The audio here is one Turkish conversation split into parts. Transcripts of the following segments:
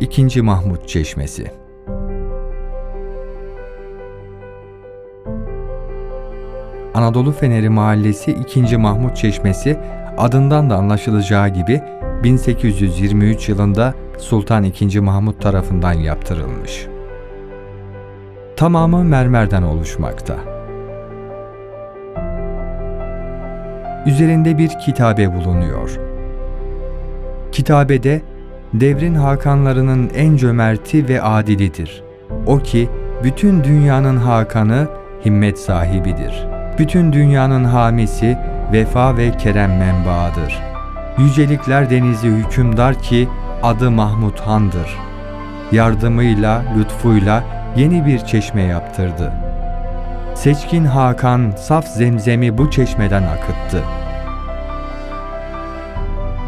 2. Mahmut Çeşmesi Anadolu Feneri Mahallesi 2. Mahmut Çeşmesi adından da anlaşılacağı gibi 1823 yılında Sultan II. Mahmut tarafından yaptırılmış. Tamamı mermerden oluşmakta. Üzerinde bir kitabe bulunuyor. Kitabede devrin hakanlarının en cömerti ve adilidir. O ki bütün dünyanın hakanı, himmet sahibidir. Bütün dünyanın hamisi, vefa ve kerem menbaıdır. Yücelikler denizi hükümdar ki adı Mahmud Han'dır. Yardımıyla, lütfuyla yeni bir çeşme yaptırdı. Seçkin Hakan saf zemzemi bu çeşmeden akıttı.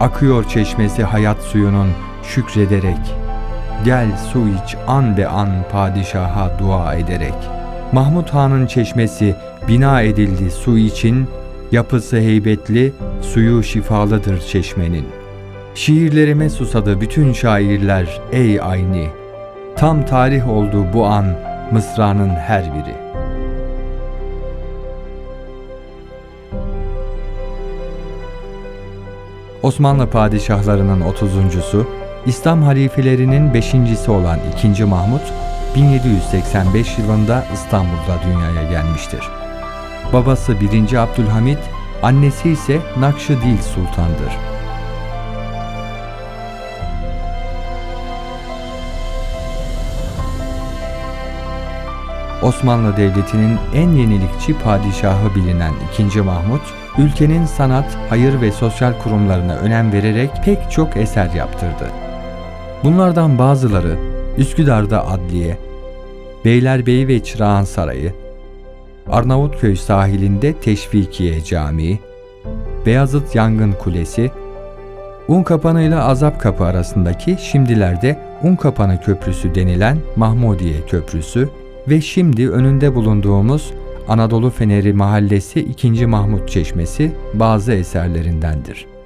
Akıyor çeşmesi hayat suyunun şükrederek. Gel su iç an be an padişaha dua ederek. Mahmud Han'ın çeşmesi bina edildi su için, yapısı heybetli, suyu şifalıdır çeşmenin. Şiirlerime susadı bütün şairler ey ayni. Tam tarih oldu bu an mısranın her biri. Osmanlı padişahlarının 30.sü, İslam halifelerinin 5.si olan 2. Mahmut 1785 yılında İstanbul'da dünyaya gelmiştir. Babası 1. Abdülhamit, annesi ise Nakşidil Sultan'dır. Osmanlı Devleti'nin en yenilikçi padişahı bilinen 2. Mahmut, ülkenin sanat, hayır ve sosyal kurumlarına önem vererek pek çok eser yaptırdı. Bunlardan bazıları Üsküdar'da Adliye, Beylerbeyi ve Çırağan Sarayı, Arnavutköy sahilinde Teşvikiye Camii, Beyazıt Yangın Kulesi, Unkapanı ile Azap Kapı arasındaki şimdilerde Unkapanı Köprüsü denilen Mahmudiye Köprüsü ve şimdi önünde bulunduğumuz Anadolu Feneri Mahallesi 2. Mahmut Çeşmesi bazı eserlerindendir.